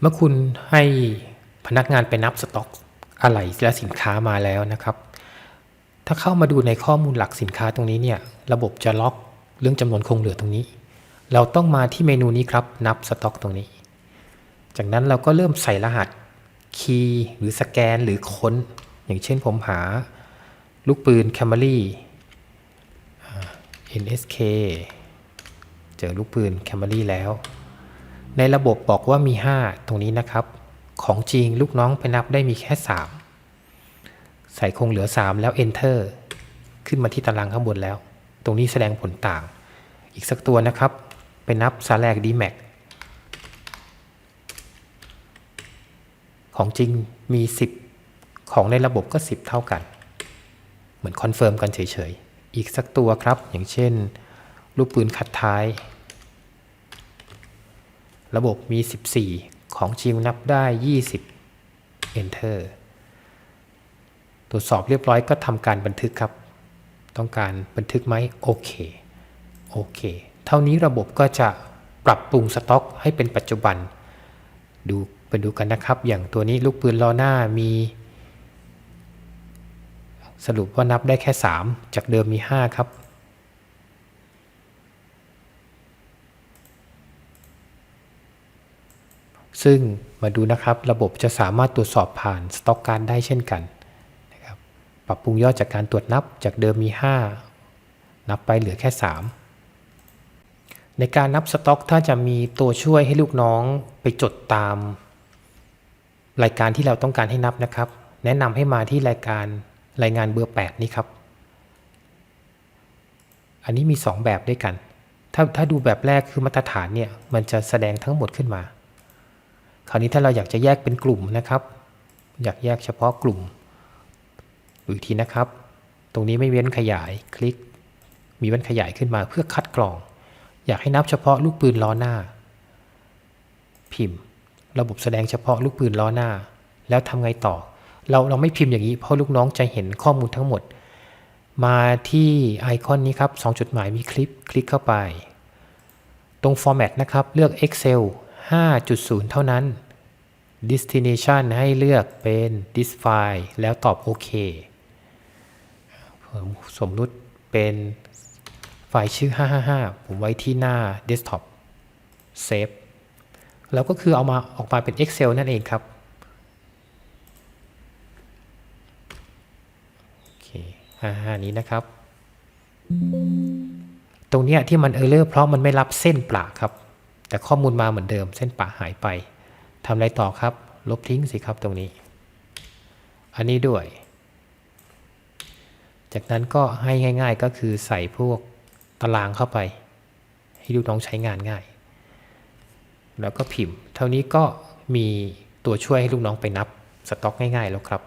เมื่อคุณให้พนักงานไปนับสต็อกอะไหล่และสินค้ามาแล้วนะครับ ถ้าเข้ามาดูในข้อมูลหลักสินค้าตรงนี้เนี่ยระบบจะล็อกเรื่องจำนวนคงเหลือตรงนี้ เราต้องมาที่เมนูนี้ครับนับสต็อกตรงนี้ จากนั้นเราก็เริ่มใส่รหัสคีย์หรือสแกนหรือค้น อย่างเช่นผมหาลูกปืน Camry อ่ NSK เจอลูกปืน Camry แล้ว ในระบบบอกว่ามี 5 ตรงนี้นะครับ ของจริงลูกน้องไปนับได้มีแค่ 3 ใส่คงเหลือ 3 แล้ว Enter ขึ้นมาที่ตารางข้างบนแล้ว ตรงนี้แสดงผลต่าง อีกสักตัวนะครับ ไปนับซาแลก DMAX ของจริงมี 10 ของในระบบก็ 10 เท่ากัน เหมือนคอนเฟิร์มกันเฉยๆ อีกสักตัวครับ อย่างเช่นลูกปืนคัดท้าย ระบบมี 14 ของจริงนับได้ 20 Enter ตรวจสอบเรียบร้อยก็ทำการบันทึกครับ ต้องการบันทึกไหมโอเค โอเค เท่านี้ระบบก็จะปรับปรุงสต็อกให้เป็นปัจจุบัน ดูไปดูกันนะครับ อย่างตัวนี้ลูกปืนล้อหน้ามี สรุปว่านับได้แค่ 3 จากเดิมมี 5 ครับ ซึ่งมาดูนะครับระบบจะสามารถตรวจสอบผ่านสต็อกการได้เช่นกันนะครับปรับปรุงยอดจากการตรวจนับจากเดิมมี 5 นับไปเหลือแค่ 3 ในการนับสต็อก ถ้าจะมีตัวช่วยให้ลูกน้องไปจดตาม รายการที่เราต้องการให้นับนะครับ แนะนำให้มาที่รายการรายงานเบอร์ 8 นี้ครับ อันนี้มี 2 แบบด้วยกัน ถ้าถ้าดูแบบแรกคือมาตรฐานเนี่ยมันจะแสดงทั้งหมดขึ้นมา คราวนี้ถ้าเราอยากจะแยกเป็นกลุ่มนะครับ อยากแยกเฉพาะกลุ่มอีกทีนะครับ ตรงนี้ไม่เว้นขยายคลิก มีเว้นขยายขึ้นมาเพื่อคัดกรอง อยากให้นับเฉพาะลูกปืนล้อหน้า พิมพ์ ระบบแสดงเฉพาะลูกปืนล้อหน้า แล้วทำไงต่อ เราเราไม่พิมพ์อย่างนี้เพราะลูกน้องจะเห็นข้อมูลทั้งหมด มาที่ไอคอนนี้ครับ2จุดหมายมีคลิปคลิกเข้าไป ตรง Format นะครับ เลือก Excel 5.0 เท่านั้น Destination ให้เลือกเป็น this file แล้วตอบโอเคผมสมมุติเป็นไฟล์ชื่อ 555 ผมไว้ที่หน้า Desktop Save แล้วก็คือเอามาออกมาเป็น Excel นั่นเองครับโอเค55นี้นะครับ ตรงเนี้ยที่มันเออร์เลอร์เพราะมันไม่รับเส้นปลาครับ แต่ข้อมูลมาเหมือนเดิม เส้นปลาหายไปทำอะไรต่อครับ ลบทิ้งสิครับตรงนี้ อันนี้ด้วย จากนั้นก็ให้ง่าย ๆก็คือใส่พวกตารางเข้าไป ให้ลูกน้องใช้งานง่าย แล้วก็พิมพ์ เท่านี้ก็มีตัวช่วยให้ลูกน้องไปนับสต็อกง่าย ๆ แล้วครับ